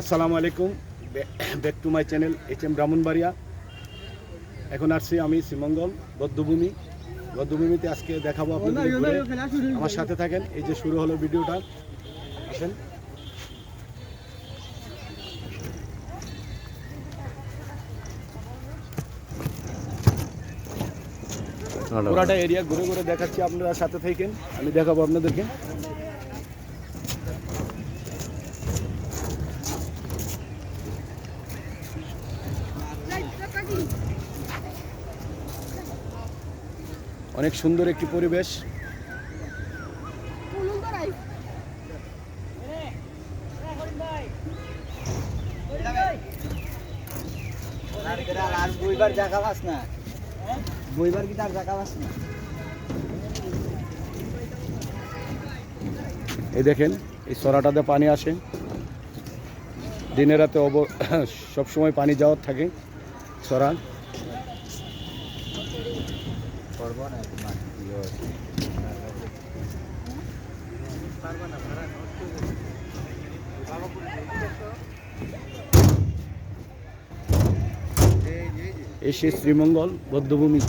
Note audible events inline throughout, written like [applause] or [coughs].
আসসালামু আলাইকুম। Back to my channel H M Brahmanbaria এখন আসছি আমি শ্রীমঙ্গল বদ্ধভূমি। বদ্ধভূমিতে আজকে দেখাবো আপনাদের আমার সাথে থাকেন এই যে শুরু হলো ভিডিওটা। আসেন। পুরাটা এরিয়া ঘুরে ঘুরে দেখাচ্ছি আপনারা সাথে থাকেন আমি দেখাবো আপনাদেরকে। অনেক সুন্দর একটি পরিবেশ। এই দেখেন, এই সরাটাতে পানি আসে। দিনে রাতে অব [coughs] সবসময় পানি যাওয়ার থাকে সরা। এসে শ্রীমঙ্গল বদ্ধভূমি।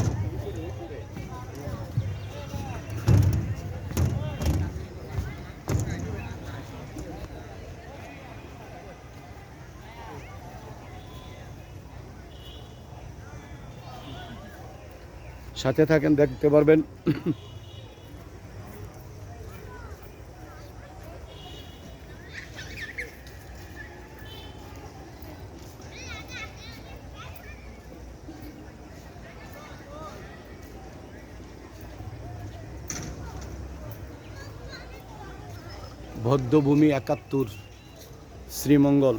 সাথে থাকেন দেখতে পারবেন। বদ্ধভূমি একাত্তর শ্রীমঙ্গল।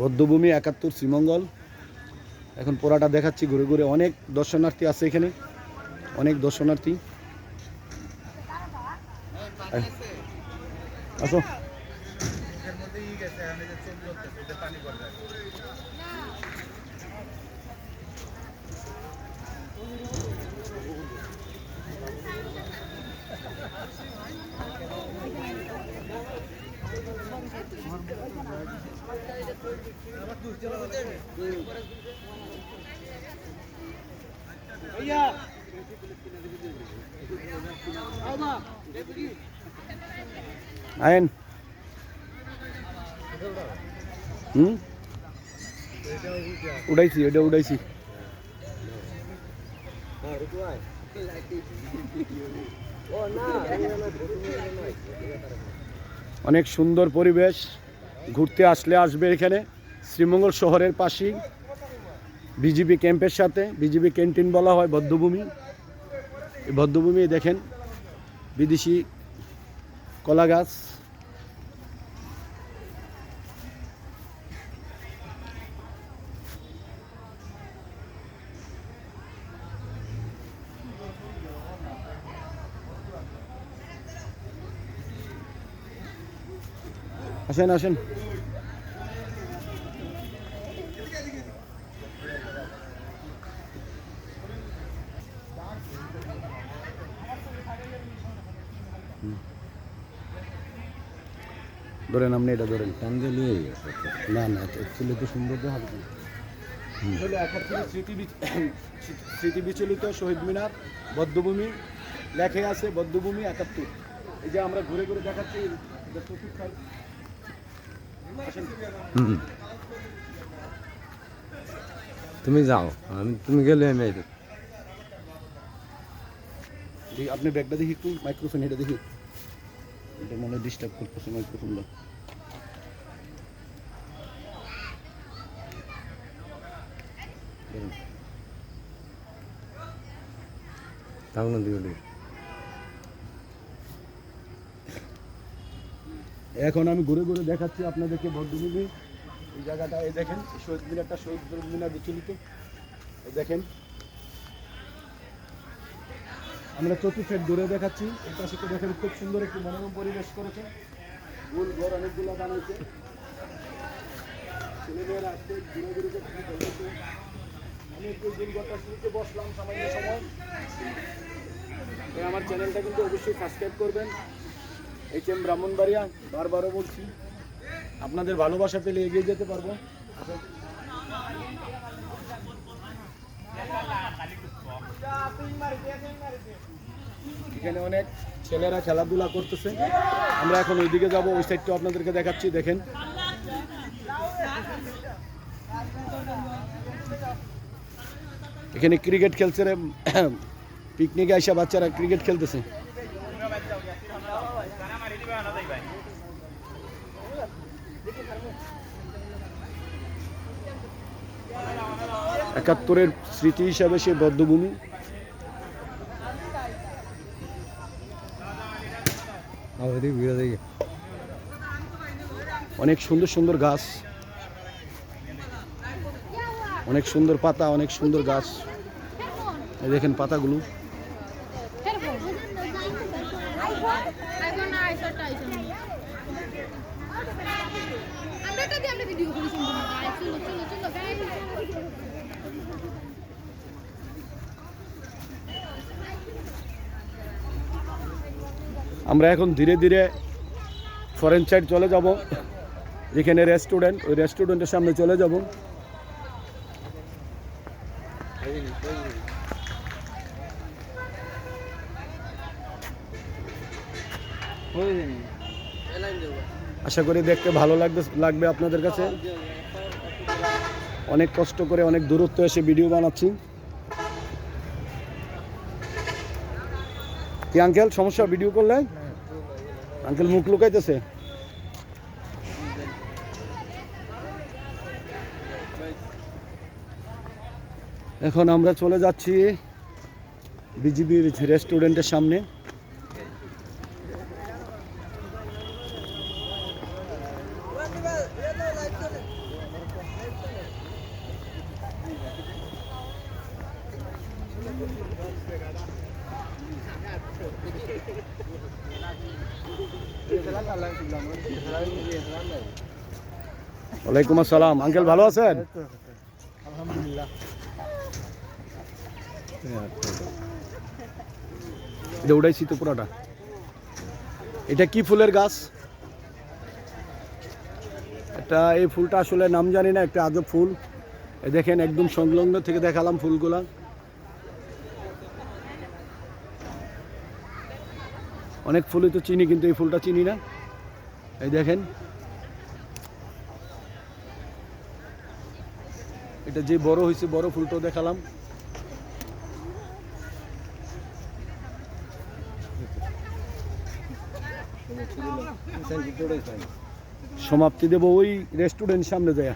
বদ্ধভূমি একাত্তর শ্রীমঙ্গল। এখন পোড়াটা দেখাচ্ছি ঘুরে ঘুরে। অনেক দর্শনার্থী আছে এখানে। অনেক দর্শনার্থী। আয়। আয়েন হুম? উড়াইছি এটা উড়াইছি। অনেক সুন্দর পরিবেশ, ঘুরতে আসলে আসবে এখানে। শ্রীমঙ্গল শহরের পাশেই বিজিবি ক্যাম্পের সাথে, বিজিবি ক্যান্টিন বলা হয়, বদ্ধভূমি। এই বদ্ধভূমি দেখেন, বিদেশি কলা গাছ আসেন আসেন। ধরেন আপনি এটা ধরেন। না না অ্যাকচুয়ালি তো সুন্দর তো হবে। না। একাত্তরের স্মৃতি স্মৃতি বিচলিত শহীদ মিনার বদ্ধভূমি লেখে আছে বদ্ধভূমি একাত্তর। এই যে আমরা ঘুরে ঘুরে দেখাচ্ছি এটা চতুর্থ সাইড। আসেন। তুমি যাও আমি তুমি গেলে আমি। দেখি, আপনি ব্যাগটা দেখি একটু মাইক্রোফোন এটা দেখি এটা মনে ডিস্টার্ব করতেছে মাইক্রোফোনটা দেখুন। তাও না দিও এখন আমি ঘুরে ঘুরে দেখাচ্ছি আপনাদেরকে বদ্ধভূমি এই জায়গাটা, এই দেখেন, শহীদ মিনারটা শহীদ মিনার বিচলিত দেখেন। আমরা চতুর্থ দূরে দেখাচ্ছি। এই পাশে তো দেখেন খুব সুন্দর একটি মনোরম পরিবেশ করেছে। গোল ঘর অনেকগুলো বানাইছে। শুরুতে বসলাম সময়। আমার চ্যানেলটা কিন্তু অবশ্যই সাবস্ক্রাইব করবেন। এইচ এম ব্রাহ্মণবাড়িয়া বারবারও বলছি, আপনাদের ভালোবাসা পেলে এগিয়ে যেতে পারব। এখানে অনেক ছেলেরা খেলাধুলা করতেছে। আমরা এখন ওইদিকে যাব, ওই সাইডটা আপনাদেরকে দেখাচ্ছি, দেখেন। এখানে ক্রিকেট খেলছে রে [clears throat] পিকনিকে আইসা বাচ্চারা ক্রিকেট খেলতেছে। একাত্তরের স্মৃতি হিসাবে সে বদ্ধভূমি। অনেক সুন্দর সুন্দর গাছ। অনেক সুন্দর পাতা অনেক সুন্দর গাছ। দেখেন পাতাগুলো। আমরা কাজে আমরা ভিডিও করি চলো চলো চলো গাইস আমরা এখন ধীরে ধীরে ফরেন সাইড চলে যাব। যেখানে রেস্টুরেন্ট ওই রেস্টুরেন্টের সামনে চলে যাব। আশা করি দেখতে ভালো লাগবে লাগবে আপনাদের কাছে। অনেক কষ্ট করে অনেক দূরত্ব এসে ভিডিও বানাচ্ছি। কি আঙ্কেল সমস্যা? ভিডিও করলে? আঙ্কেল মুখ লুকাইতেছে। এখন আমরা চলে যাচ্ছি বিজিবির রেস্টুরেন্টের সামনে। ওয়ালাইকুম আসসালাম। আঙ্কেল ভালো আছেন? আলহামদুলিল্লাহ। এটা তো পুরোটা। এটা কি ফুলের গাছ? এটা এই ফুলটা আসলে নাম জানি না, একটা আজব ফুল। দেখেন, একদম সংলগ্ন থেকে দেখালাম ফুলগুলা। অনেক ফুলই তো চিনি, কিন্তু এই ফুলটা চিনি না। এই দেখেন এটা যে বড় হয়েছে বড় ফুলটাও দেখালাম সমাপ্তি দেব ওই রেস্টুরেন্ট সামনে যায়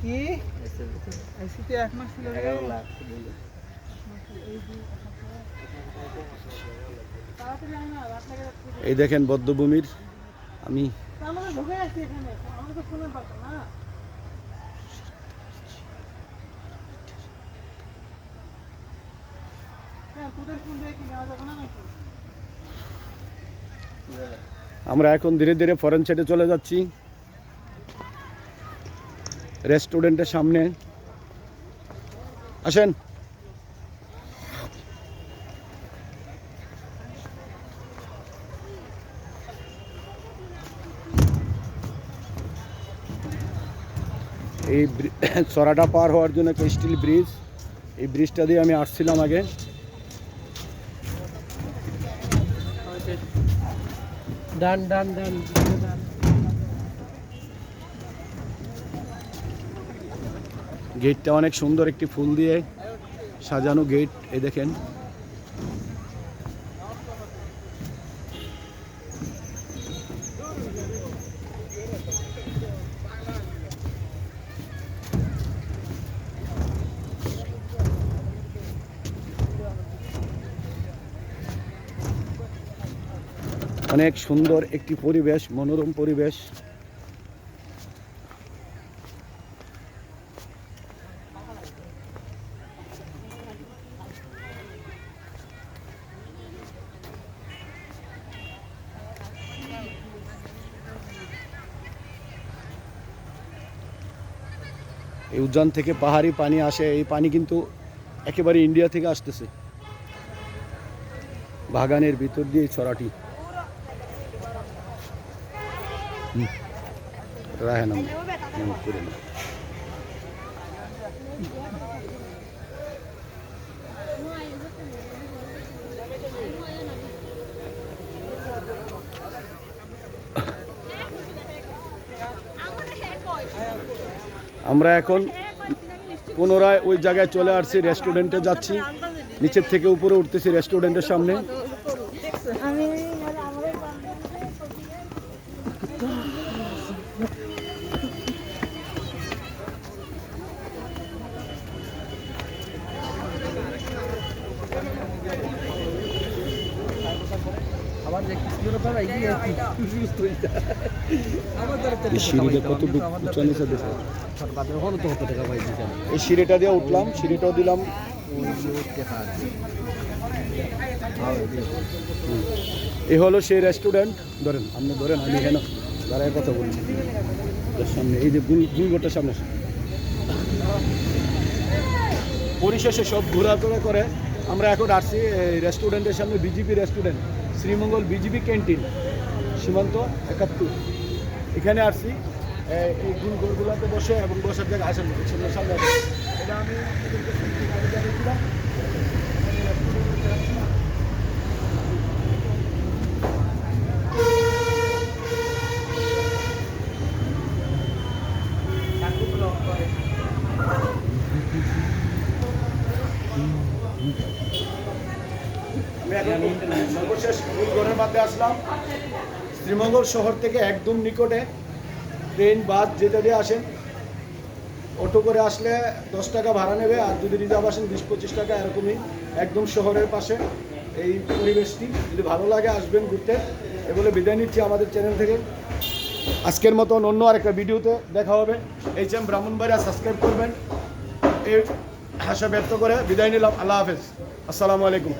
কি এক মাস এই দেখেন বদ্ধভূমির, আমি আমরা এখন ধীরে ধীরে ফরেন সাইডে চলে যাচ্ছি। রেস্টুরেন্টের সামনে। আসেন। এই [coughs] চড়াটা পার হওয়ার জন্য একটা স্টিল ব্রিজ এই ব্রিজটা দিয়ে আমি আসছিলাম আগে। ডান ডান ডান ডান গেটটা অনেক সুন্দর একটি ফুল দিয়ে সাজানো গেট এ দেখেন। অনেক সুন্দর একটি পরিবেশ, মনোরম পরিবেশ। এই উদ্যান থেকে পাহাড়ি পানি আসে, এই পানি কিন্তু একেবারে ইন্ডিয়া থেকে আসতেছে। বাগানের ভিতর দিয়ে ছড়াটি। রাহেন আমরা এখন পুনরায় ওই জায়গায় চলে আসছি রেস্টুরেন্টে যাচ্ছি। নিচের থেকে উপরে উঠতেছি রেস্টুরেন্টের সামনে। এই সিঁড়িটা দিয়ে উঠলাম, সিঁড়িটাও দিলাম। এ হলো সেই রেস্টুরেন্ট ধরেন, আপনি ধরেন, আমি এখানে দাঁড়ায় কথা এর সামনে, এই যে গুল গুলগোটার সামনে। পরিশেষে সব ঘোরাফেরা করে, আমরা এখন আসছি রেস্টুরেন্টের সামনে BJP restaurant Sreemangal BJP canteen, সীমান্ত একাত্তর এখানে আসছি এই- গুলগোড়গুলোতে বসে এবং বসার জায়গায় আসেন সামনে। এটা। আমি আসলাম। শ্রীমঙ্গল শহর থেকে একদম নিকটে ট্রেন, বাস যেটা দিয়ে আসেন। অটো করে আসলে দশ টাকা ভাড়া নেবে আর যদি রিজার্ভ আসেন বিশ পঁচিশ টাকা, এরকমই একদম শহরের পাশে এই পরিবেশটি। যদি ভালো লাগে আসবেন ঘুরতে। এ বলে বিদায় নিচ্ছি আমাদের চ্যানেল থেকে। আজকের মতন অন্য আরেকটা ভিডিওতে দেখা হবে। এইচ এম ব্রাহ্মণবাড়িয়া, সাবস্ক্রাইব করবেন। এই আশা ব্যক্ত করে বিদায় নিলাম। আল্লাহ হাফেজ। আসসালামু আলাইকুম।